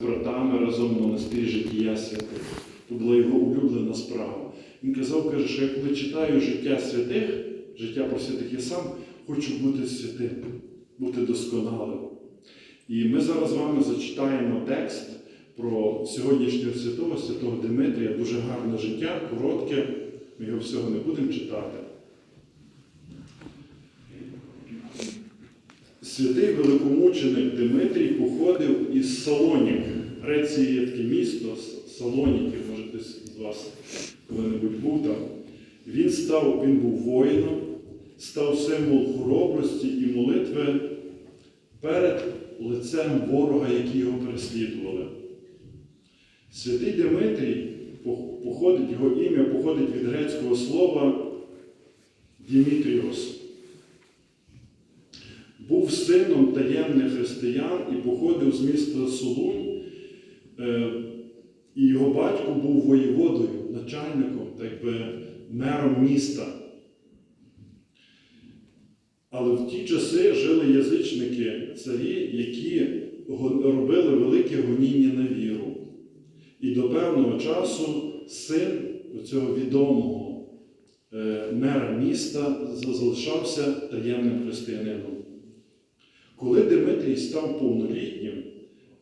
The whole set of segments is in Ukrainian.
братами разом на монастирі життя святих. То була його улюблена справа. Він казав, каже, що я коли читаю життя святих, життя про святих, я сам хочу бути святим, бути досконалим. І ми зараз з вами зачитаємо текст про сьогоднішнього святого, святого Димитрія, дуже гарне життя, коротке, ми його всього не будемо читати. Святий великомученик Димитрій походив із Салонік. Греції є таке місто Салоніки, може хтось з вас коли-небудь був там. Він став, він був воїном, став символ хоробрості і молитви перед лицем ворога, які його переслідували. Святий Димитрій походить, його ім'я походить від грецького слова Дімітріос. Був сином таємних християн і походив з міста Солунь, Е, і його батько був воєводою, начальником, так би мером міста. Але в ті часи жили язичники царі, які робили велике гоніння на віру. І до певного часу син цього відомого е, мера міста залишався таємним християнином. Коли Дмитрій став повнолітнім,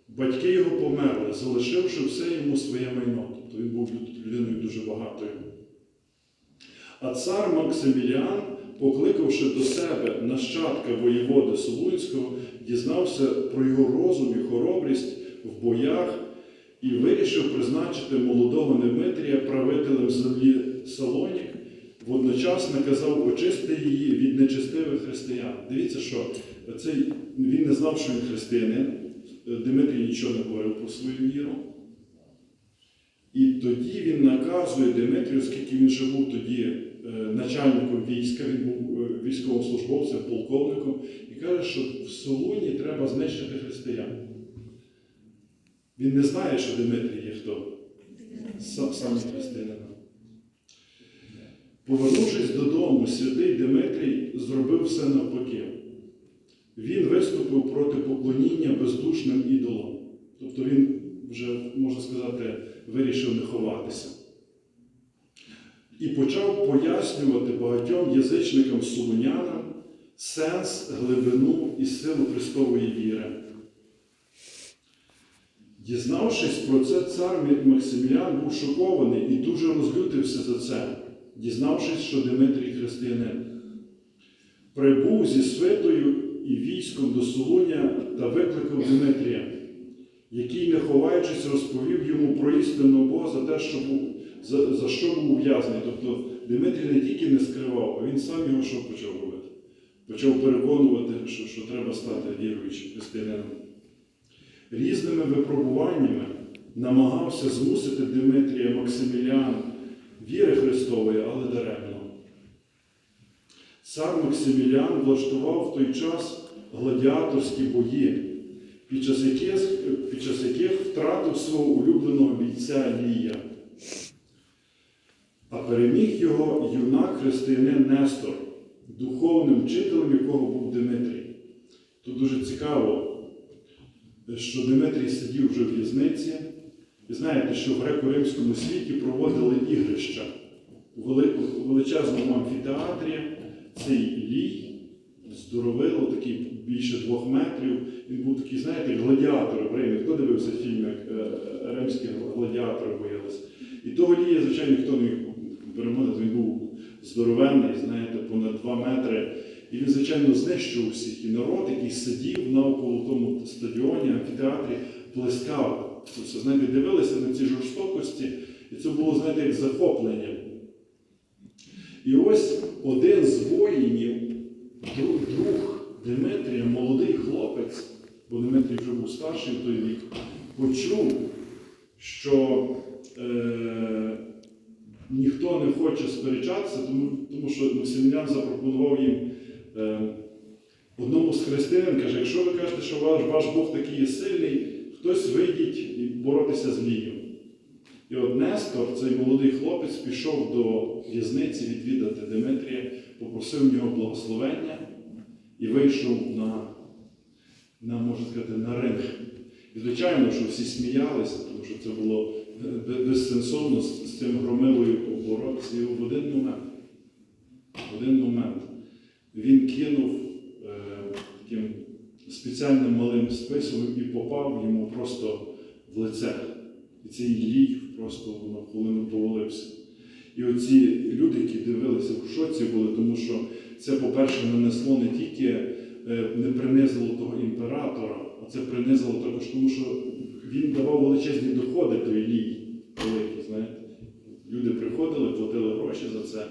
батьки його померли, залишивши все йому своє майно. Тобто він був людиною дуже багатою. А цар Максиміліан, покликавши до себе нащадка воєводи Солунського, дізнався про його розум і хоробрість в боях і вирішив призначити молодого Дмитрія правителем землі Салонік, водночас наказав очистити її від нечестивих християн. Дивіться, що цей, він не знав, що він християнин. Дмитрій нічого не говорив про свою віру. І тоді він наказує Дмитрію, оскільки він же був тоді е, начальником війська, він був е, військовим службовцем, полковником, і каже, що в Солуні треба знищити християн. Він не знає, що Дмитрій є хто? Сам, сам християнин. Повернувшись додому, святий Дмитрій зробив все навпаки. Він виступив проти поклоніння бездушним ідолам. Тобто він вже, можна сказати, вирішив не ховатися. І почав пояснювати багатьом язичникам солунянам сенс, глибину і силу Христової віри. Дізнавшись про це, цар Максимілян був шокований і дуже розлютився за це, дізнавшись, що Дмитрій християнин. Прибув зі свитою і військом до Солуня та викликав Дмитрія, який, не ховаючись, розповів йому про істинного Бога за те, що був, за, за що був ув'язаний. Тобто Дмитрій не тільки не скривав, а він сам його що почав робити? Почав переконувати, що, що треба стати віруючим християнином. Різними випробуваннями намагався змусити Дмитрія Максимілян віри Христової, але даремно. Цар Максимілян влаштував в той час гладіаторські бої, під час яких, під час яких втратив свого улюбленого бійця Лія. А переміг його юнак християнин Нестор, духовним вчителем якого був Дмитрій. Тут дуже цікаво, що Дмитрій сидів вже в в'язниці. І знаєте, що в греко-римському світі проводили ігрища у величезному амфітеатрі. Цей лій, здоровило, такий більше двох метрів. Він був такий, знаєте, гладіатор Римі. Хто дивився фільм, як е, римські гладіатори боялися? І того лія, звичайно, ніхто не міг перемотати, він був здоровенний, знаєте, понад два метри. І він, звичайно, знищував всіх. І народ, який сидів навколо тому стадіоні, амфітеатрі, плескав. Це, знаєте, дивилися на ці жорстокості, і це було, знаєте, як захоплення. І ось один з воїнів, друг, друг Дмитрія, молодий хлопець, бо Дмитрій вже був старший в той вік, почув, що е, ніхто не хоче сперечатися, тому, тому що Максимілян запропонував їм е, одному з християн, каже, якщо ви кажете, що ваш, ваш Бог такий є сильний, хтось вийдіть і боротися з лієм. І от Нестор, цей молодий хлопець, пішов до в'язниці відвідати Дмитрія, попросив у нього благословення і вийшов на, на можна сказати, на ринг. І звичайно, що всі сміялися, тому що це було бе- безсенсовно з цим громилою боротися. В один момент, в один момент він кинув е, таким спеціальним малим списом і попав йому просто в лице. І цей лій просто на хвилину повалився. І оці люди, які дивилися в шоці були, тому що це, по-перше, нанесло не тільки е, не принизило того імператора, а це принизило також, тому що він давав величезні доходи той лій великий, знаєте. Люди приходили, платили гроші за це.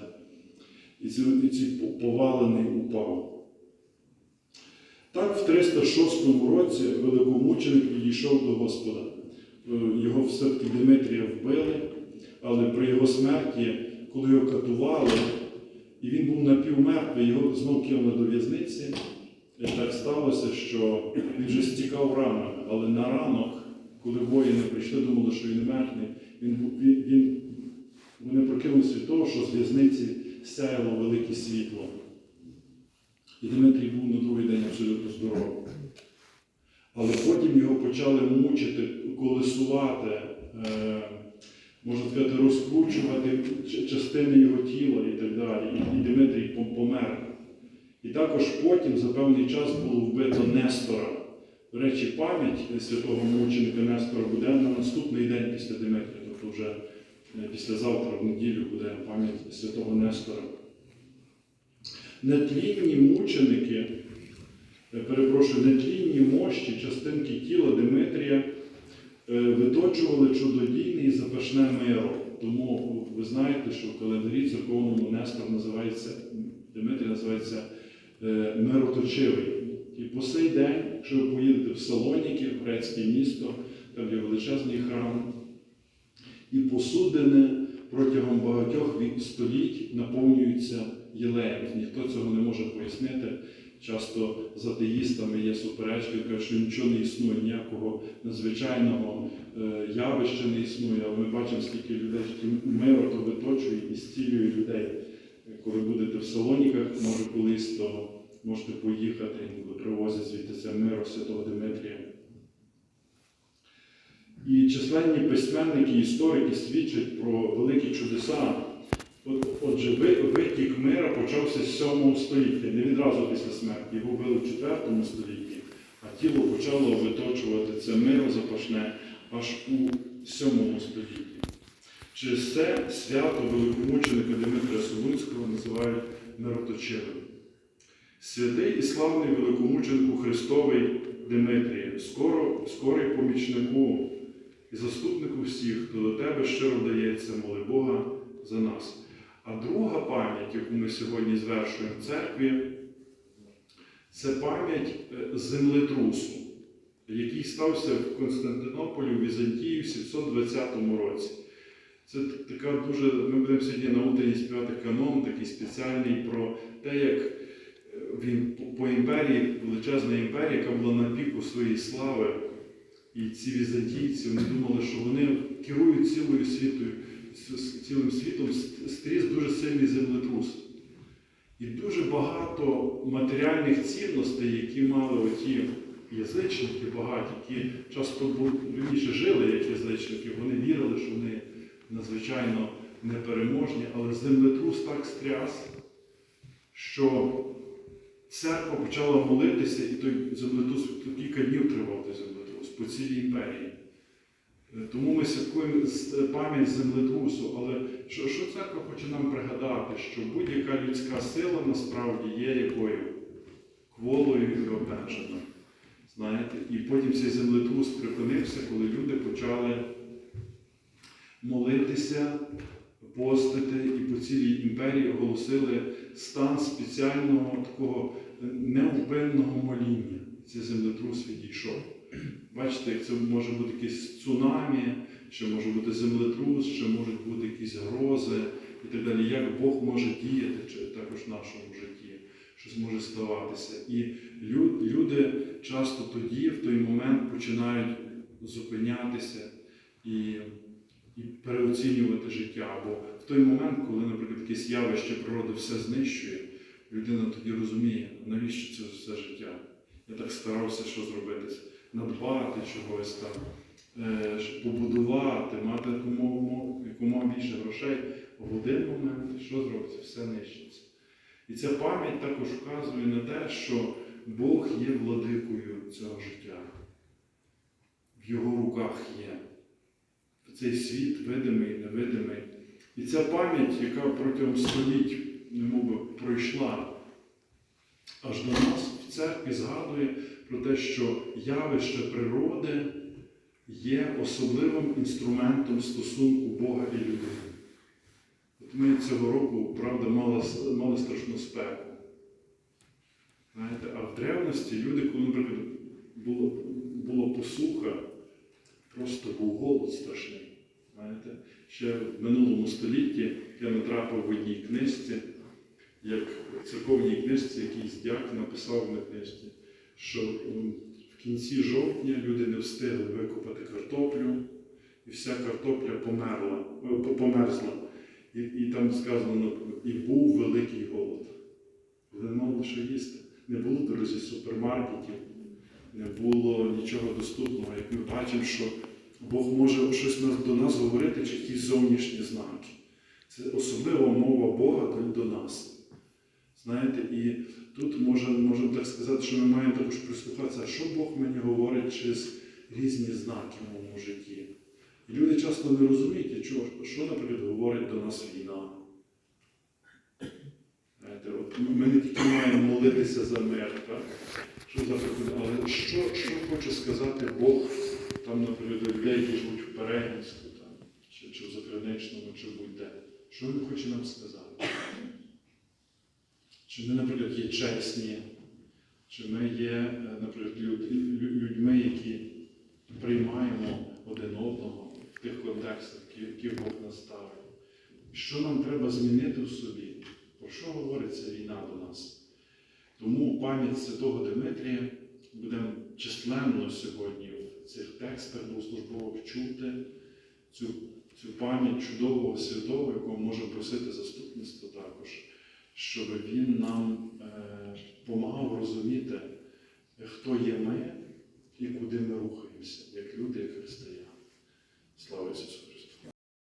І ці, і ці повалений упав. Так, в 306 році великомученик відійшов до Господа. Е, Його все-таки Димитрія вбили, але при його смерті, коли його катували, і він був напівмертвий, його знов кинули до в'язниці. І так сталося, що він вже стікав ранами, але на ранок, коли воїни прийшли, думали, що він мертвий, він, він, він, вони прокинулися від того, що з в'язниці сяяло велике світло. І Дмитрій був на другий день абсолютно здоровий. Але потім його почали мучити, колесувати, е, можна сказати, розкручувати частини його тіла і так далі. І, Дмитрій помер. І також потім за певний час було вбито Нестора. До речі, пам'ять святого мученика Нестора буде на наступний день після Димитрія, тобто вже е, післязавтра в неділю буде пам'ять святого Нестора. Нетлінні мученики, е, перепрошую, нетлінні мощі, частинки тіла Димитрія е, виточували чудодійне і запашне миро. Тому ви знаєте, що в календарі церковному Нестор називається, Димитрій називається е, мироточивий. І по сей день, якщо ви поїдете в Салоніки, в грецьке місто, там є величезний храм, і посудини протягом багатьох століть наповнюються єлеєм. Ніхто цього не може пояснити. Часто з атеїстами є суперечки, кажуть, що нічого не існує, ніякого надзвичайного е, явища не існує, але ми бачимо, скільки людей миро то виточує і зцілює людей. Коли будете в Салоніках, може колись, то можете поїхати, привозять звідти це миро Святого Димитрія. І численні письменники історики свідчать про великі чудеса. От, отже, витік мира почався з 7 століття, не відразу після смерті. Його вбили в 4 столітті, а тіло почало виточувати це миро запашне аж у 7 столітті. Через це свято великомученика Дмитрія Солуцького називають мироточивим. Святий і славний великомученику Христовий Димитрій, скоро, скорий помічнику і заступнику всіх, хто до тебе щиро вдається, моли Бога за нас. А друга пам'ять, яку ми сьогодні звершуємо в церкві, це пам'ять е, землетрусу, який стався в Константинополі в Візантії в 720 році. Це така дуже. Ми будемо сьогодні на утренні співати канон, такий спеціальний про те, як е, він по- по імперії, величезна імперія, яка була на піку своєї слави. І ці візантійці вони думали, що вони керують цілою світою, с- цілим світом стріс дуже сильний землетрус. І дуже багато матеріальних цінностей, які мали оті язичники багаті, які часто вірніше жили як язичники, вони вірили, що вони надзвичайно непереможні, але землетрус так стряс, що церква почала молитися, і той землетрус кілька днів тривав той землетрус по цілій імперії. Е, Тому ми святкуємо е, пам'ять землетрусу, але що, що церква хоче нам пригадати, що будь-яка людська сила насправді є якою кволою і обмеженою. Знаєте? І потім цей землетрус припинився, коли люди почали молитися, постити і по цілій імперії оголосили стан спеціального такого невпинного моління. Цей землетрус відійшов. Бачите, це може бути якесь цунамі, ще може бути землетрус, ще можуть бути якісь грози і так далі. Як Бог може діяти чи також в нашому житті, щось може ставатися. І люди часто тоді, в той момент, починають зупинятися і, і переоцінювати життя. Або в той момент, коли, наприклад, якесь явище природи все знищує, людина тоді розуміє, навіщо це все життя. Я так старався, що зробити. Надбати чогось там, е, побудувати, мати якомога, більше грошей, в один момент що зробиться? Все нищиться. І ця пам'ять також вказує на те, що Бог є владикою цього життя. В його руках є. Цей світ видимий, невидимий. І ця пам'ять, яка протягом століть немовби пройшла аж до нас в церкві, згадує про те, що явище природи є особливим інструментом стосунку Бога і людини. От ми цього року, правда, мали, мали страшну спеку. Знаєте, а в древності люди, коли, наприклад, було, було посуха, просто був голод страшний. Знаєте, ще в минулому столітті я натрапив в одній книжці, як в церковній книжці якийсь дяк написав на книжці, що в кінці жовтня люди не встигли викопати картоплю, і вся картопля померла, е, померзла. І, і там сказано, і був великий голод. Не мали що їсти. Не було в дорозі супермаркетів, не було нічого доступного. Як ми бачимо, що Бог може щось до нас говорити, чи якісь зовнішні знаки. Це особлива мова Бога до нас. Знаєте, і тут можемо можемо так сказати, що ми маємо також прислухатися, що Бог мені говорить через різні знаки в моєму житті. І люди часто не розуміють, що, що наприклад, говорить до нас війна. Знаєте, от ми- не тільки маємо молитися за мир, так? Що за але що, що хоче сказати Бог там, наприклад, людей, які живуть в Перегінську, чи, чи в Закриничному, чи будь-де. Що він хоче нам сказати? Чи ми, наприклад, є чесні, чи ми є, е, наприклад, люд- людьми, які приймаємо один одного в тих контекстах, які- Бог наставив. Що нам треба змінити в собі? Про що говорить ця війна до нас? Тому пам'ять святого Димитрія будемо численно сьогодні в цих текстах богослужбових чути цю, цю пам'ять чудового святого, якого можемо просити заступництво також, щоб він нам допомагав розуміти, хто є ми і куди ми рухаємося, як люди, як християни. Слава Ісусу!